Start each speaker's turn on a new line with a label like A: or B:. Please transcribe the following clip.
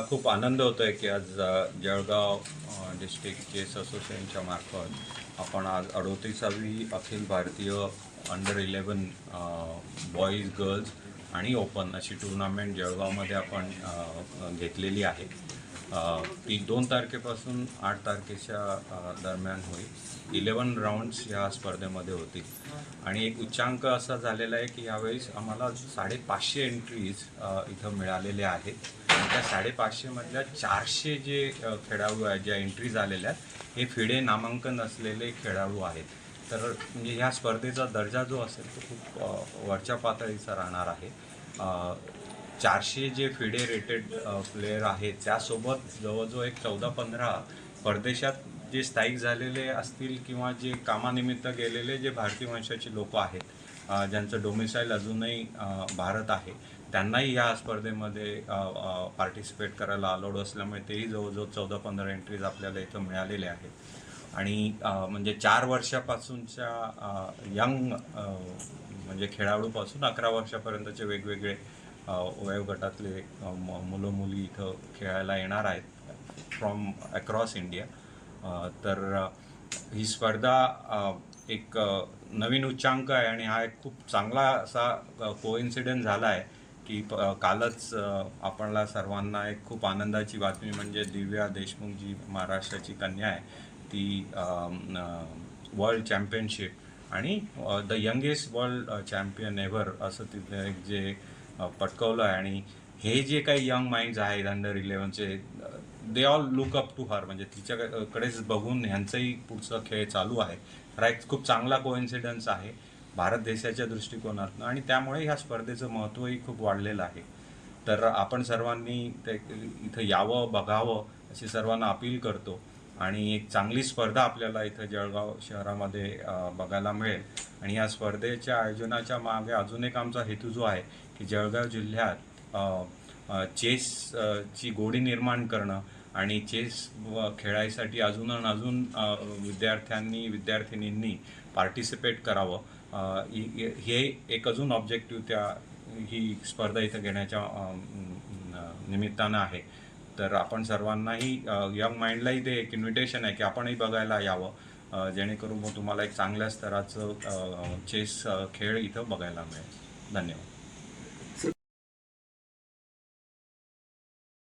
A: मला खूप आनंद होतो आहे की आज जळगाव डिस्ट्रिक्ट चेस असोसिएशनच्या मार्फत आपण आज अडोतीसावी अखिल भारतीय अंडर इलेवन बॉईज गर्ल्स आणि ओपन अशी टुर्नामेंट जळगावमध्ये आपण घेतलेली आहे. ती दोन तारखेपासून आठ तारखेच्या दरम्यान होईल. इलेवन राऊंड्स ह्या स्पर्धेमध्ये होतील. आणि एक उच्चांक असा झालेला आहे की यावेळेस आम्हाला साडेपाचशे एंट्रीज इथं मिळालेल्या आहेत. त्या साडेपाचशेमधल्या चारशे जे खेळाडू आहेत ज्या एंट्री झालेल्या आहेत हे फिडे नामांकन असलेले खेळाडू आहेत. तर म्हणजे ह्या स्पर्धेचा दर्जा जो असेल तो खूप वरच्या पातळीचा राहणार आहे. चारशे जे फिडे रेटेड प्लेयर आहेत त्यासोबत जवळजवळ एक चौदा पंधरा परदेशात जे स्थायिक झालेले असतील किंवा जे कामानिमित्त गेलेले जे भारतीय वंशाचे लोक आहेत ज्यांचं डोमिसाईल अजूनही भारत आहे त्यांनाही या स्पर्धेमध्ये पार्टिसिपेट करायला अलाउड असल्यामुळे तेही जवळजवळ चौदा पंधरा एंट्रीज आपल्याला इथं मिळालेले आहेत. आणि म्हणजे चार वर्षापासूनच्या यंग म्हणजे खेळाडूपासून अकरा वर्षापर्यंतचे वेगवेगळे वयोगटातले मुलं मुली इथं खेळायला येणार आहेत फ्रॉम अक्रॉस इंडिया तर ही स्पर्धा एक नवीन उच्चांक आहे आणि हा एक खूप चांगला असा कोइन्सिडेंट झाला आहे. की प- कालच आपणला सर्वांना एक खूप आनंदाची बातमी म्हणजे दिव्या देशमुख जी महाराष्ट्राची कन्या आहे. ती वर्ल्ड चॅम्पियनशिप आणि the youngest world champion ever असं तिथे एक जे पटकवलं आहे. आणि हे जे काही यंग माइंड्स आहेत under इलेव्हनचे they all look up to her. म्हणजे तिच्याकडेच बघून ह्यांचंही पुढचा खेळ चालू आहे. हा खूप चांगला कोइन्सिडन्स आहे. भारत देशाच्या दृष्टिकोनातून आणि त्यामुळे ह्या स्पर्धेचं महत्त्वही खूप वाढलेलं आहे. तर आपण सर्वांनी ते इथं यावं बघावं अशी सर्वांना अपील करतो. आणि एक चांगली स्पर्धा आपल्याला इथं जळगाव शहरामध्ये बघायला मिळेल. आणि या स्पर्धेच्या आयोजनाच्या मागे अजून एक आमचा हेतू जो आहे की जळगाव जिल्ह्यात चेसची गोडी निर्माण करणं आणि चेस व खेळायसाठी अजून अजून विद्यार्थ्यांनी विद्यार्थिनींनी पार्टिसिपेट करावं. हे एक अजून ऑब्जेक्टिव्ह त्या ही स्पर्धा इथं घेण्याच्या निमित्तानं आहे. तर आपण सर्वांनाही यंग माइंडलाही ते एक इन्व्हिटेशन आहे की आपणही बघायला यावं. जेणेकरून मग तुम्हाला एक चांगल्या स्तराचं चेस खेळ इथं बघायला मिळेल. धन्यवाद.